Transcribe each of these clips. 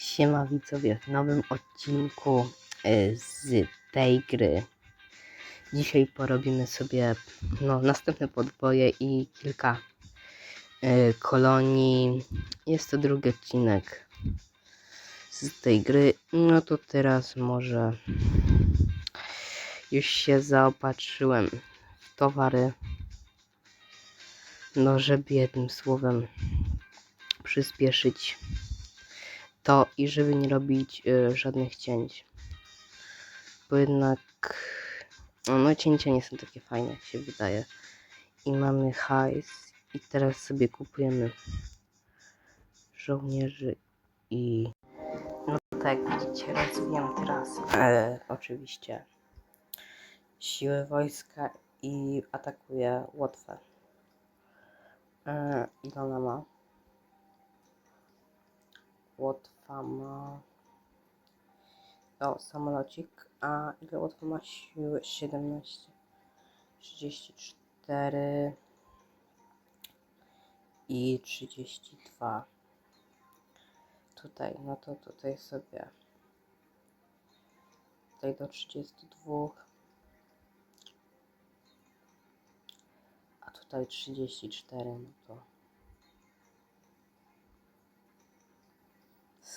Siema widzowie, w nowym odcinku y, z tej gry. Dzisiaj porobimy sobie no, następne podboje i kilka y, kolonii. Jest to drugi odcinek z tej gry. No to teraz może już się zaopatrzyłem w towary. No, żeby jednym słowem przyspieszyć to i żeby nie robić y, żadnych cięć. Bo jednak no, no cięcia nie są takie fajne jak się wydaje. I mamy hajs i teraz sobie kupujemy żołnierzy i no tak jak widzicie rozwijam teraz e, oczywiście siły wojska i atakuję Łotwę. E, ile ona ma? Łotwa ma. O, samolocik. A ile Łotwa ma siły? 17. 34 i 32. Tutaj, no to tutaj sobie. Tutaj do 32. A tutaj 34, no to.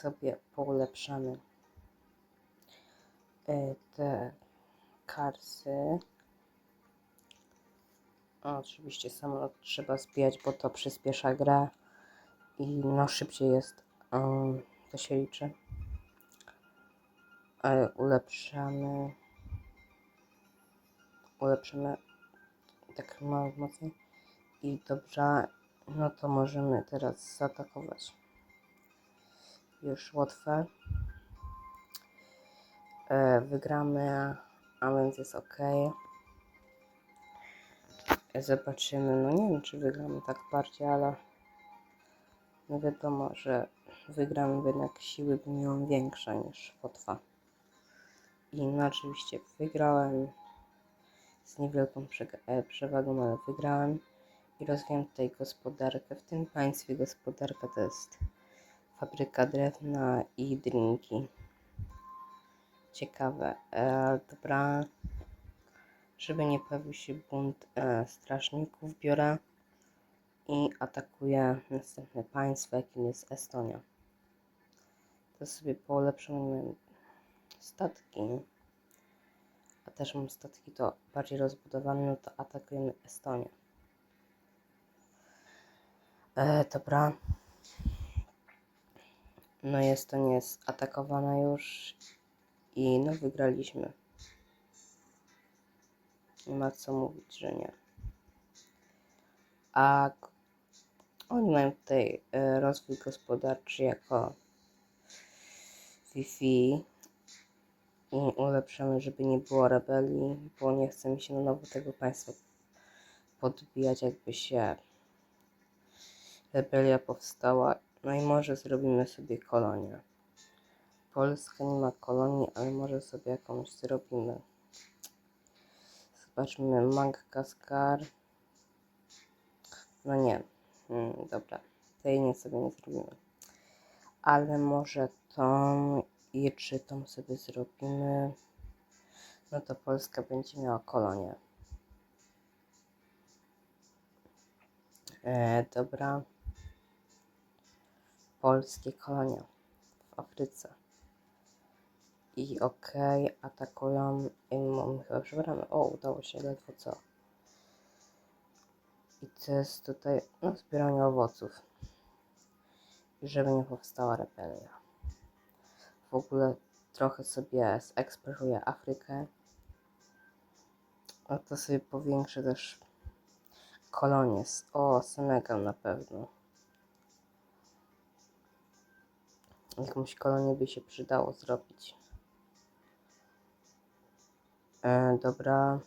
Sobie poulepszamy e, te karsy. Oczywiście samolot trzeba zbijać, bo to przyspiesza grę i no szybciej jest, to się liczy. Ale ulepszamy, ulepszymy tak mocniej i dobrze, no to możemy teraz zaatakować już łatwe. E, wygramy, a więc jest ok. Zobaczymy, no nie wiem czy wygramy tak bardziej, ale no wiadomo, że wygramy, jednak siły będą większe niż Łotwa. I no oczywiście wygrałem z niewielką e, przewagą, ale wygrałem i rozwijam tutaj gospodarkę. W tym państwie gospodarka to jest fabryka drewna i drinki. Ciekawe. E, dobra. Żeby nie pojawił się bunt e, strażników, biorę i atakuję następne państwo, jakim jest Estonia. To sobie polepszymy statki. A też mam statki to bardziej rozbudowane, no to atakujemy Estonię. E, dobra. No jest to nie atakowana już i no wygraliśmy. Nie ma co mówić, że nie. A oni mają tutaj e, rozwój gospodarczy jako Wi-Fi i ulepszamy, żeby nie było rebelii, bo nie chcemy się na nowo tego państwa podbijać, jakby się rebelia powstała no i może zrobimy sobie kolonię. Polska nie ma kolonii, ale może sobie jakąś zrobimy. Zobaczmy, Madagascar. No nie, hmm, dobra, tej nie sobie nie zrobimy. Ale może tą i czy tą sobie zrobimy. No to Polska będzie miała kolonię. E, dobra polskie kolonie w Afryce. I okej, okay, atakują i chyba przebramy. O, udało się ledwo co. I to jest tutaj no, zbieranie owoców. I żeby nie powstała rebelia. W ogóle trochę sobie zeksperuję Afrykę. A to sobie powiększę też kolonie. O, Senegal na pewno. Jakąś kolonię by się przydało zrobić. E, dobra.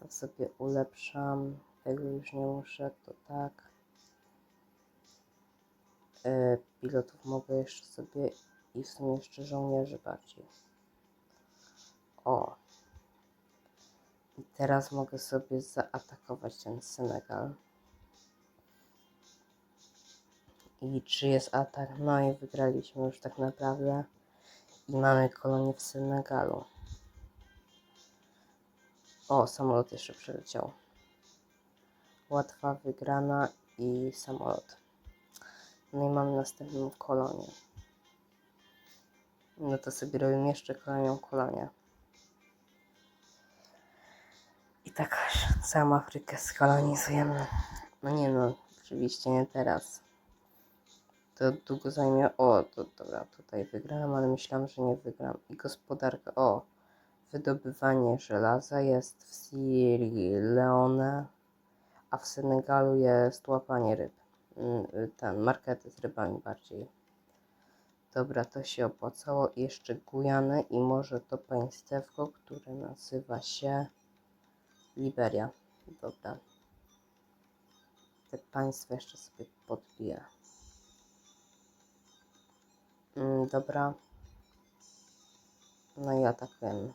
To sobie ulepszam. Tego już nie muszę, to tak. E, pilotów mogę jeszcze sobie i w sumie jeszcze żołnierzy bardziej. O. I teraz mogę sobie zaatakować ten Senegal. I czy jest atak? No i wygraliśmy już tak naprawdę. I mamy kolonię w Senegalu. O, samolot jeszcze przyleciał. Łatwa wygrana i samolot. No i mamy następną kolonię. No to sobie robimy jeszcze kolejną kolonię. I tak aż całą Afrykę skolonizujemy. No nie no, oczywiście nie teraz. To długo zajmie. O, to dobra, tutaj wygrałem, ale myślałam, że nie wygram. I gospodarka. O, wydobywanie żelaza jest w Sierra Leone, a w Senegalu jest łapanie ryb. Mm, Ten, markety z rybami bardziej. Dobra, to się opłacało. I jeszcze Gujany i może to państewko, które nazywa się Liberia. Dobra. Te państwa jeszcze sobie podbiję. Dobra. No i atakujemy.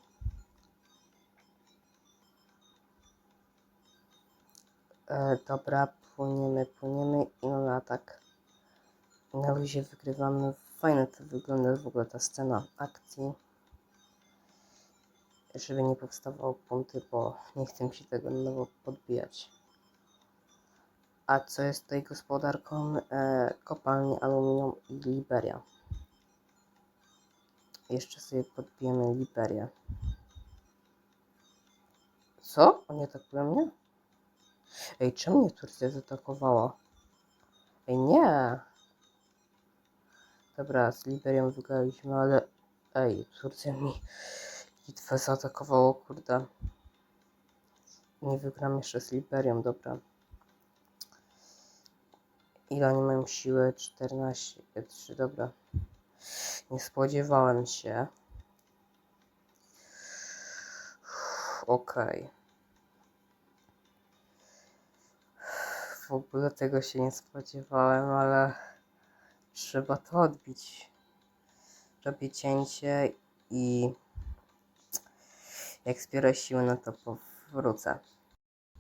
E, dobra, płyniemy, płyniemy i mamy atak. Na luzie wygrywamy. Fajnie to wygląda w ogóle ta scena akcji. Żeby nie powstawało punkty, bo nie chcę się tego na nowo podbijać. A co jest tutaj gospodarką? E, aluminium i Liberia. Jeszcze sobie podbijemy Liberię. Co? Oni atakują mnie? Ej, czemu mnie Turcja zaatakowała? Ej, nie! Dobra, z Liberią wygraliśmy, ale... Ej, Turcja mi bitwę zaatakowało, kurde. Nie wygram jeszcze z Liberią, dobra. Ile oni mają siłę? 14, 3, dobra. Nie spodziewałem się. Okej. W ogóle tego się nie spodziewałem, ale trzeba to odbić. Robię cięcie i jak zbiorę siły, no to powrócę.